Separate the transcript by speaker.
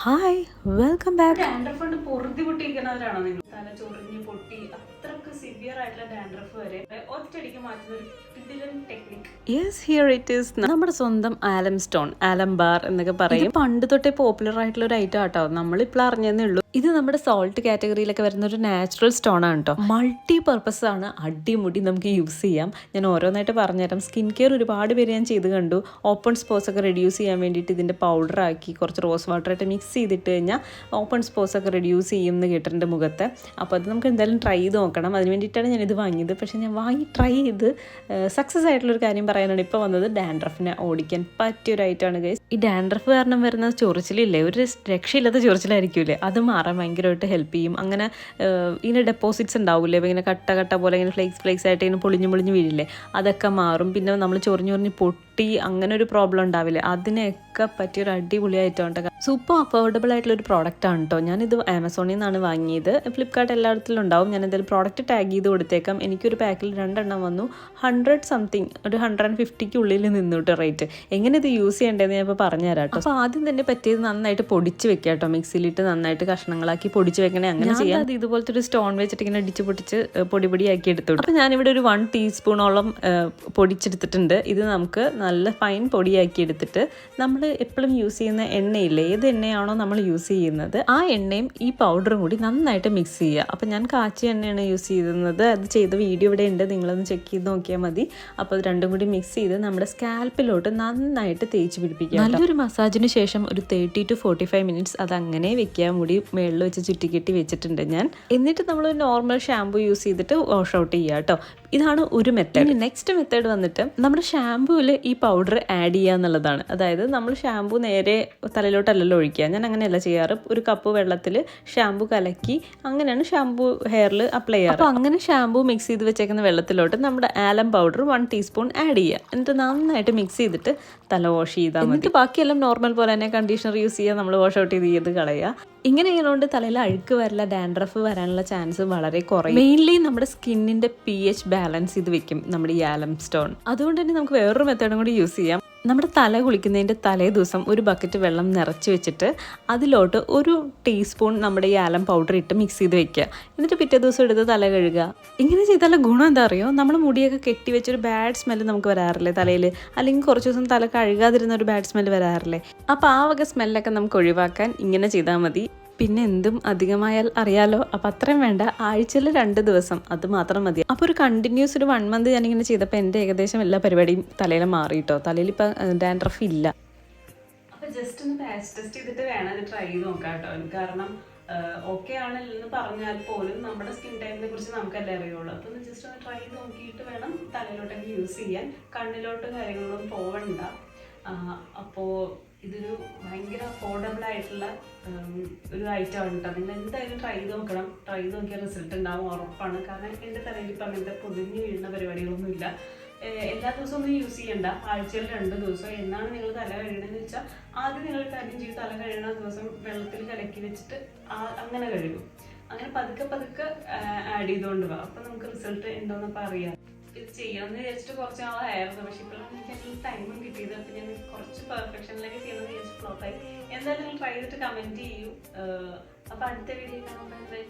Speaker 1: Hi welcome back
Speaker 2: പൊറുതി പൊട്ടിയിരിക്കുന്നവരാണോ നിങ്ങൾ? തല ചൊറിഞ്ഞ് പൊട്ടി ഡാൻഡ്രഫ് വരെ മാറ്റുന്ന
Speaker 1: യെസ് ഹിയർ ഇറ്റ് ഈസ് നമ്മുടെ സ്വന്തം ആലം സ്റ്റോൺ ആലം ബാർ എന്നൊക്കെ പറയും. പണ്ട് തൊട്ടേ പോപ്പുലർ ആയിട്ടുള്ള ഒരു ഐറ്റം ആട്ടോ. നമ്മളിപ്പോൾ അറിഞ്ഞതേ ഉള്ളൂ. ഇത് നമ്മുടെ സോൾട്ട് കാറ്റഗറിയിലൊക്കെ വരുന്ന ഒരു നാച്ചുറൽ സ്റ്റോൺ ആണ് കേട്ടോ മൾട്ടി പർപ്പസ് ആണ്. അടിമുടി നമുക്ക് യൂസ് ചെയ്യാം. ഞാൻ ഓരോന്നായിട്ട് പറഞ്ഞുതരാം. സ്കിൻ കെയർ ഒരുപാട് പേര് ഞാൻ ചെയ്ത് കണ്ടു. ഓപ്പൺ സ്പോസ് ഒക്കെ റെഡ്യൂസ് ചെയ്യാൻ വേണ്ടിയിട്ട് ഇതിന്റെ പൗഡർ ആക്കി കുറച്ച് റോസ് വാട്ടർ ആയിട്ട് മിക്സ് ചെയ്തിട്ട് കഴിഞ്ഞാൽ ഓപ്പൺ സ്പോസ് ഒക്കെ റെഡ്യൂസ് ചെയ്യും എന്ന് കേട്ടിട്ടുണ്ട് മുഖത്ത്. അപ്പോൾ അത് നമുക്ക് എന്തായാലും ട്രൈ ചെയ്ത് നോക്കണം. അതിന് വേണ്ടിയിട്ടാണ് ഞാനിത് വാങ്ങിയത്. പക്ഷേ ഞാൻ വാങ്ങി ട്രൈ ചെയ്ത് സക്സസ് ആയിട്ടുള്ളൊരു കാര്യം പറയാനാണ് ഇപ്പോൾ വന്നത്. ഡാൻഡ്രഫിനെ ഓടിക്കാൻ പറ്റിയ ഒരു ഐറ്റമാണ് ഗൈസ് ഈ ഡാൻഡ്രഫ് കാരണം വരുന്ന ചൊറിച്ചിലില്ലേ? ഒരു രക്ഷയില്ലാത്ത ചൊറിച്ചിലായിരിക്കില്ലേ? അത് മാറാൻ ഭയങ്കരമായിട്ട് ഹെൽപ്പ് ചെയ്യും. അങ്ങനെ ഇങ്ങനെ ഡെപ്പോസിറ്റ്സ് ഉണ്ടാവില്ലേ ഇങ്ങനെ കട്ട കട്ട പോലെ ഇങ്ങനെ ഫ്ലേക്സ് ഫ്ലേക്സ് ആയിട്ട് ഇങ്ങനെ പൊളിഞ്ഞു പൊളിഞ്ഞു വീഴില്ലേ? അതൊക്കെ മാറും. പിന്നെ നമ്മൾ ചൊറിഞ്ഞു ചൊറിഞ്ഞ് പൊട്ടി അങ്ങനെ ഒരു പ്രോബ്ലം ഉണ്ടാവില്ലേ? അതിനെയൊക്കെ പറ്റിയൊരു അടിപൊളി ആയിട്ടുണ്ട് സൂപ്പർ അഫോർഡബിൾ ആയിട്ടുള്ള ഒരു പ്രോഡക്റ്റ് ആണ് കേട്ടോ. ഞാനിത് ആമസോണിൽ നിന്നാണ് വാങ്ങിയത്. ഫ്ലിപ്കാർട്ട് എല്ലായിടത്തിലും ഉണ്ടാവും. ഞാൻ എന്തായാലും പ്രോഡക്റ്റ് ടാഗ് ചെയ്ത് കൊടുത്തേക്കാം. എനിക്കൊരു പാക്കിൽ രണ്ടെണ്ണം വന്നു. ഹൺഡ്രഡ് സംതിങ് ഒരു ഹൺഡ്രഡ് ആൻഡ് ഫിഫ്റ്റിക്ക് ഉള്ളിൽ നിന്നു കേട്ടോ റേറ്റ് എങ്ങനെ ഇത് യൂസ് ചെയ്യേണ്ടതെന്ന് ഞാൻ ഇപ്പോൾ പറഞ്ഞുതരാം കേട്ടോ അപ്പോൾ ആദ്യം തന്നെ പറ്റിയത് നന്നായിട്ട് പൊടിച്ച് വെക്കുക കേട്ടോ മിക്സിയിലിട്ട് നന്നായിട്ട് കഷ്ണങ്ങളാക്കി പൊടിച്ച് വെക്കണേ. അങ്ങനെ ചെയ്യാം. അത് ഇതുപോലത്തെ ഒരു സ്റ്റോൺ വെച്ചിട്ട് ഇങ്ങനെ അടിച്ച് പൊടിച്ച് പൊടി പൊടിയാക്കി എടുത്തു അപ്പോൾ ഞാനിവിടെ ഒരു വൺ ടീസ്പൂണോളം പൊടിച്ചെടുത്തിട്ടുണ്ട്. ഇത് നമുക്ക് നല്ല ഫൈൻ പൊടിയാക്കി എടുത്തിട്ട് നമ്മൾ എപ്പോഴും യൂസ് ചെയ്യുന്ന എണ്ണയില്ലേ? ഏത് എണ്ണയാണോ നമ്മൾ യൂസ് ചെയ്യുന്നത്? ആ എണ്ണയും ഈ പൗഡറും കൂടി നന്നായിട്ട് മിക്സ് ചെയ്യുക. അപ്പോൾ ഞാൻ കാച്ചി എണ്ണയാണ് യൂസ് ചെയ്യുന്നത് അത് ചെയ്ത വീഡിയോ ഇവിടെ ഉണ്ട്. നിങ്ങളൊന്ന് ചെക്ക് ചെയ്ത് നോക്കിയാൽ മതി. അപ്പോൾ അത് രണ്ടും കൂടി മിക്സ് ചെയ്ത് നമ്മുടെ സ്കാൽപ്പിലോട്ട് നന്നായിട്ട് തേച്ച് പിടിപ്പിക്കുക നല്ലൊരു മസാജിന് ശേഷം ഒരു thirty to forty five minutes അത് അങ്ങനെ വെക്കാൻ മുടി മേളിൽ വെച്ച് ചുറ്റിക്കെട്ടി വെച്ചിട്ടുണ്ട് ഞാൻ. എന്നിട്ട് നമ്മൾ നോർമൽ ഷാമ്പു യൂസ് ചെയ്തിട്ട് വാഷ് ഔട്ട് ചെയ്യുക കേട്ടോ. ഇതാണ് ഒരു മെത്തേഡ് നെക്സ്റ്റ് മെത്തേഡ് വന്നിട്ട് നമ്മുടെ ഷാമ്പൂവിൽ ഈ പൗഡർ ആഡ് ചെയ്യുക എന്നുള്ളതാണ്. അതായത് നമ്മൾ ഷാമ്പു നേരെ തലയിലോട്ടല്ലല്ലോ ഒഴിക്കുക. ഞാൻ അങ്ങനെയല്ല ചെയ്യാറ്. ഒരു കപ്പ് വെള്ളത്തിൽ ഷാമ്പു കലക്കി അങ്ങനെയാണ് ഷാമ്പു ഹെയറിൽ അപ്ലൈ ചെയ്യാറ്. അപ്പോൾ അങ്ങനെ ഷാമ്പു മിക്സ് ചെയ്ത് വെച്ചേക്കുന്ന വെള്ളത്തിലോട്ട് നമ്മുടെ alum powder one teaspoon add ചെയ്യുക. എന്നിട്ട് നന്നായിട്ട് മിക്സ് ചെയ്തിട്ട് തല വാഷ് ചെയ്താൽ മതി. ബാക്കിയെല്ലാം നോർമൽ പോലെ തന്നെ കണ്ടീഷണർ യൂസ് ചെയ്യുക. നമ്മൾ വാഷ് ഔട്ട് ചെയ്ത് ചെയ്ത് കളയുക. ഇങ്ങനെ ചെയ്യുന്നതുകൊണ്ട് തലയിൽ അഴുക്ക് വരില്ല ഡാൻഡ്രഫ് വരാനുള്ള ചാൻസ് വളരെ കുറയും. മെയിൻലി നമ്മുടെ സ്കിന്നിന്റെ പി എച്ച് ബാലൻസ് ഇത് വെക്കും നമ്മുടെ ഈ ആലം സ്റ്റോൺ അതുകൊണ്ട് തന്നെ നമുക്ക് വേറൊരു മെത്തേഡും കൂടി യൂസ് ചെയ്യാം. നമ്മുടെ തല കുളിക്കുന്നതിന്റെ തലേ ദിവസം ഒരു ബക്കറ്റ് വെള്ളം നിറച്ച് വെച്ചിട്ട് അതിലോട്ട് ഒരു ടീസ്പൂൺ നമ്മുടെ ഈ ആലം പൗഡർ ഇട്ട് മിക്സ് ചെയ്ത് വെക്കുക. എന്നിട്ട് പിറ്റേ ദിവസം എടുത്ത് തല കഴുകുക. ഇങ്ങനെ ചെയ്താൽ ഗുണം എന്താ അറിയോ? നമ്മൾ മുടിയൊക്കെ കെട്ടി വെച്ചൊരു ബാഡ് സ്മെല്ല് നമുക്ക് വരാറില്ലേ തലയിൽ അല്ലെങ്കിൽ കുറച്ച് ദിവസം തല കഴുകാതിരുന്ന ഒരു ബാഡ് സ്മെല്ല് വരാറില്ലേ? അപ്പോൾ ആ വക സ്മെല്ലൊക്കെ നമുക്ക് ഒഴിവാക്കാൻ ഇങ്ങനെ ചെയ്താൽ മതി. പിന്നെ എന്തും അധികമായാൽ അറിയാലോ. അപ്പം അത്രയും വേണ്ട. ആഴ്ചയിൽ രണ്ട് ദിവസം. അത് മാത്രം മതി. അപ്പോൾ ഒരു കണ്ടിന്യൂസ് ഒരു വൺ മന്ത് ഞാനിങ്ങനെ ചെയ്തപ്പോൾ എന്റെ ഏകദേശം എല്ലാ പരിപാടിയും തലയിൽ മാറി കേട്ടോ തലയിൽ ഇപ്പം ഡാൻഡ്രഫ് ഇല്ല.
Speaker 2: അപ്പൊ ജസ്റ്റ് ഒന്ന് പാച്ച് ടെസ്റ്റ് ചെയ്തിട്ട് വേണം ഇത് ട്രൈ ചെയ്ത് നോക്കാം കേട്ടോ കാരണം ഓക്കെ ആണെന്ന് പറഞ്ഞാൽ പോലും നമ്മുടെ സ്കിൻ ടൈമിനെ കുറിച്ച് നമുക്കല്ലേ അറിയുള്ളൂ. അപ്പൊ ജസ്റ്റ് ഒന്ന് ട്രൈ ചെയ്ത് നോക്കിയിട്ട് വേണം തലയിലോട്ടൊക്കെ യൂസ് ചെയ്യാൻ. കണ്ണിലോട്ടും കാര്യങ്ങളൊന്നും പോവണ്ട. അപ്പോൾ അപ്പോ ഇതൊരു ഭയങ്കര അഫോർഡബിൾ ആയിട്ടുള്ള ഒരു ഐറ്റം ആണ് കേട്ടോ. നിങ്ങൾ എന്തായാലും ട്രൈ ചെയ്ത് നോക്കണം. ട്രൈ ചെയ്ത് നോക്കിയാൽ റിസൾട്ട് ഉണ്ടാവും ഉറപ്പാണ്. കാരണം എന്റെ തലയിൽ ഇപ്പം അങ്ങനത്തെ പൊതിഞ്ഞ് വീഴുന്ന പരിപാടികളൊന്നുമില്ല എല്ലാ ദിവസവും ഒന്നും യൂസ് ചെയ്യണ്ട. ആഴ്ചയിൽ രണ്ട് ദിവസം. എന്നാണ് നിങ്ങൾ തല കഴുകണമെന്ന് വെച്ചാൽ ആദ്യം നിങ്ങൾ കാര്യം ചെയ്ത് തല കഴുകണ ദിവസം വെള്ളത്തിൽ കലക്കി വെച്ചിട്ട് അങ്ങനെ കഴുകും. അങ്ങനെ പതുക്കെ പതുക്കെ ആഡ് ചെയ്തുകൊണ്ട് പോവാം അപ്പം നമുക്ക് റിസൾട്ട് ഉണ്ടോന്നപ്പോൾ അറിയാം. ഇത് ചെയ്യാമെന്ന് വിചാരിച്ചിട്ട് കുറച്ച് നാളായിരുന്നു പക്ഷെ ഇപ്പോഴും എനിക്ക് അതിൽ ടൈമും കിട്ടിയത് അപ്പം ഞാൻ കുറച്ച് പെർഫെക്ഷനിലേക്ക് ചെയ്യണമെന്ന് വിചാരിച്ച് ഫ്ലോപ്പായി എന്തായാലും നിങ്ങൾ ട്രൈ ചെയ്തിട്ട് കമന്റ് ചെയ്യൂ. അപ്പം അടുത്ത വീഡിയോ കാണുമ്പോൾ